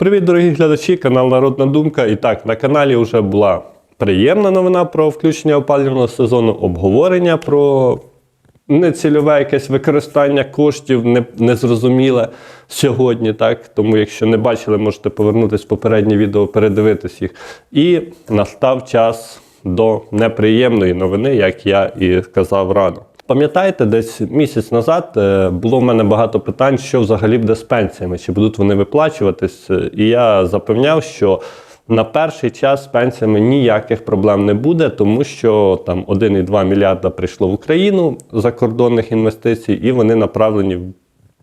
Привіт, дорогі глядачі, канал Народна Думка. І так, на каналі вже була приємна новина про включення опалювального сезону, обговорення про нецільове якесь використання коштів, не, незрозуміле сьогодні. Так? Тому, якщо не бачили, можете повернутися в попереднє відео, передивитись їх. І настав час до неприємної новини, як я і сказав рано. Пам'ятаєте, десь місяць назад е, було в мене багато питань, що взагалі буде з пенсіями, чи будуть вони виплачуватись. Е, І я запевняв, що на перший час з пенсіями ніяких проблем не буде, тому що там 1,2 мільярда прийшло в Україну закордонних інвестицій, і вони направлені в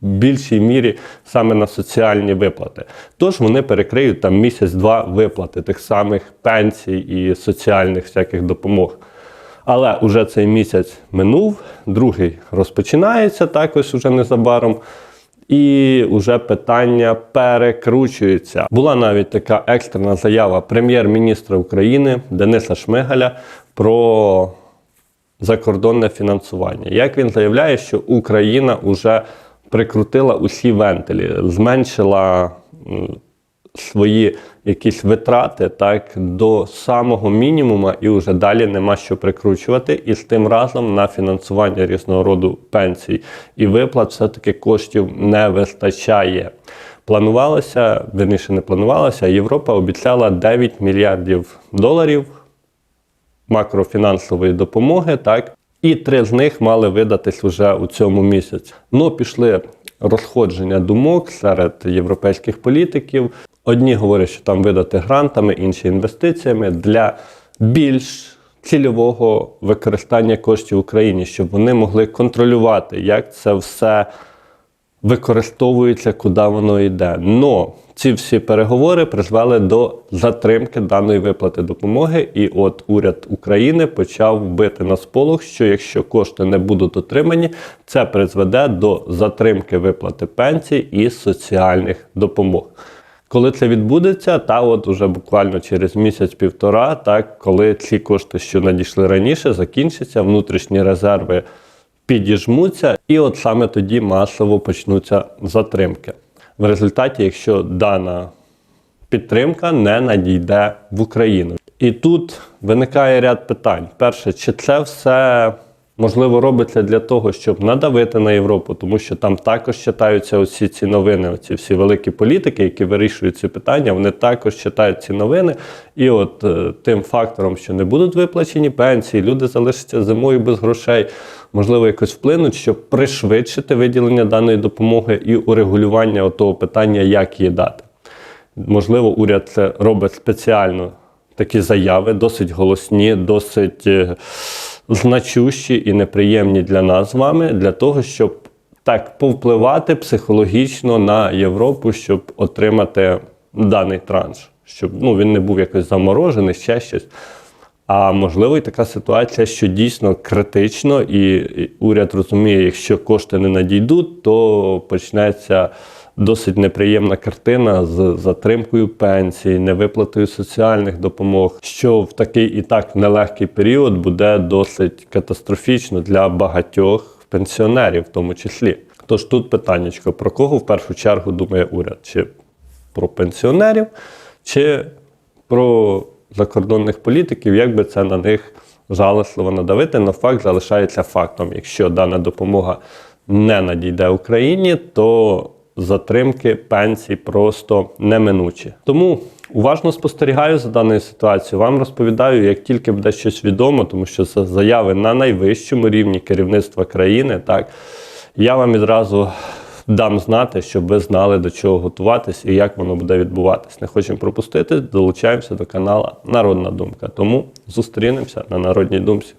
більшій мірі саме на соціальні виплати. Тож вони перекриють там місяць-два виплати тих самих пенсій і соціальних всяких допомог. Але уже цей місяць минув, другий розпочинається також уже незабаром. І вже питання перекручується. Була навіть така екстрена заява прем'єр-міністра України Дениса Шмигаля про закордонне фінансування. Як він заявляє, що Україна вже прикрутила усі вентилі, зменшила свої якісь витрати так до самого мінімуму, і вже далі нема що прикручувати. І з тим разом на фінансування різного роду пенсій і виплат все-таки коштів не вистачає. Планувалося, верніше не планувалося, Європа обіцяла 9 мільярдів доларів макрофінансової допомоги, так, і три з них мали видатись уже у цьому місяці. Ну, пішли розходження думок серед європейських політиків. Одні говорять, що там видати грантами, інші інвестиціями для більш цільового використання коштів в Україні, щоб вони могли контролювати, як це все використовується, куди воно йде. Но ці всі переговори призвели до затримки даної виплати допомоги. І от уряд України почав бити на сполох, що якщо кошти не будуть отримані, це призведе до затримки виплати пенсій і соціальних допомог. Коли це відбудеться, та от уже буквально через місяць-півтора, так коли ці кошти, що надійшли раніше, закінчаться, внутрішні резерви підіжмуться, і от саме тоді масово почнуться затримки. В результаті, якщо дана підтримка не надійде в Україну. І тут виникає ряд питань. Перше, чи це все можливо робиться для того, щоб надавити на Європу, тому що там також читаються усі ці новини, оці всі великі політики, які вирішують ці питання, вони також читають ці новини. І от е, тим фактором, що не будуть виплачені пенсії, люди залишаться зимою без грошей, можливо, якось вплинуть, щоб пришвидшити виділення даної допомоги і урегулювання того питання, як її дати. Можливо, уряд це робить спеціально такі заяви, досить голосні, досить е, значущі і неприємні для нас з вами, для того, щоб так повпливати психологічно на Європу, щоб отримати даний транш, щоб ну, він не був якось заморожений, ще щось. А можливо, і така ситуація, що дійсно критично, і уряд розуміє, якщо кошти не надійдуть, то почнеться досить неприємна картина з затримкою пенсій, невиплатою соціальних допомог, що в такий і так нелегкий період буде досить катастрофічно для багатьох пенсіонерів, в тому числі. Тож тут питаннячко, про кого в першу чергу думає уряд? Чи про пенсіонерів, чи про закордонних політиків, як би це на них жалесливо надавити, но факт залишається фактом. Якщо дана допомога не надійде Україні, то затримки пенсій просто неминучі. Тому уважно спостерігаю за даною ситуацією. Вам розповідаю, як тільки буде щось відомо, тому що це заяви на найвищому рівні керівництва країни. Так я вам відразу дам знати, щоб ви знали до чого готуватись і як воно буде відбуватись. Не хочемо пропустити, долучаємося до каналу Народна Думка. Тому зустрінемося на Народній Думці.